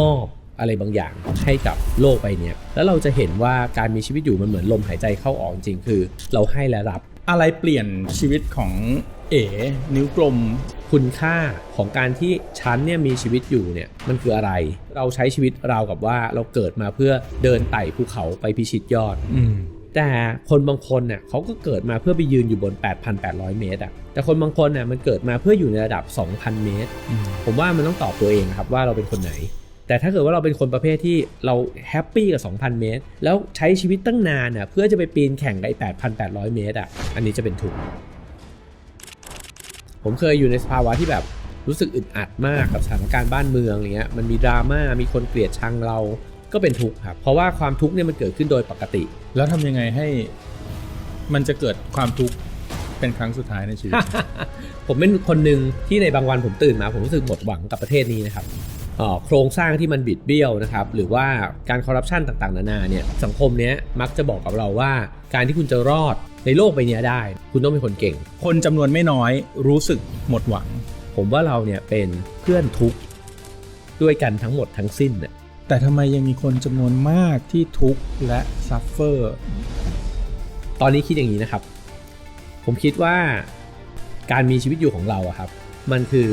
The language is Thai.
มอบอะไรบางอย่างให้กับโลกใบเนี้ยแล้วเราจะเห็นว่าการมีชีวิตอยู่มันเหมือนลมหายใจเข้าออกจริงๆคือ เราให้และรับ อะไรเปลี่ยนชีวิตของเอ๋นิ้วกลมคุณค่าของการที่ฉันเนี่ยมีชีวิตอยู่เนี่ยมันคืออะไร เราใช้ชีวิตราวกับว่าเราเกิดมาเพื่อเดินไต่ภูเขาไปพิชิตยอด อืมแต่คนบางคนเนี่ยเขาก็เกิดมาเพื่อไปยืนอยู่บน 8,800 เมตรอะแต่คนบางคนเนี่ยมันเกิดมาเพื่ออยู่ในระดับ 2,000 เมตรอืมผมว่ามันต้องตอบตัวเองครับว่าเราเป็นคนไหน แต่ถ้าเกิดว่าเราเป็นคนประเภทที่เราแฮปปี้กับ 2,000 เมตร แล้วใช้ชีวิตตั้งนานน่ะเพื่อจะไปปีนแข่งกับไอ้8,800 เมตรอะอันนี้จะเป็นทุกข์ผมเคยอยู่ในสภาวะที่แบบรู้สึกอึดอัดมากกับสถานการณ์บ้านเมืองอย่างเงี้ยมันมีดราม่ามีคนเกลียดชังเราก็เป็นทุกข์ครับเพราะว่าความทุกข์เนี่ยมันเกิดขึ้นโดยปกติ แล้วทำยังไงให้มันจะเกิดความทุกข์เป็นครั้งสุดท้ายในชีวิต ผมเป็นคนหนึ่งที่ในบางวันผมตื่นมา ผมรู้สึกหมดหวังกับประเทศนี้นะครับเอ่อ โครงสร้างที่มันบิดเบี้ยวนะครับหรือว่าการคอร์รัปชันต่างๆ นานาเนี่ยสังคมเนี้ยมักจะบอกกับเราว่าการที่คุณจะรอดในโลกใบเนี้ยได้ คุณต้องเป็นคนเก่ง คนจำนวนไม่น้อยรู้สึกหมดหวัง ผมว่าเราเนี่ยเป็นเพื่อนทุกข์ด้วยกันทั้งหมดทั้งสิ้นน่ะแต่ทำไมยังมีคนจำนวนมากที่ทุกข์และซัฟเฟอร์ตอนนี้คิดอย่างนี้นะครับ ผมคิดว่าการมีชีวิตอยู่ของเราอะครับ มันคือ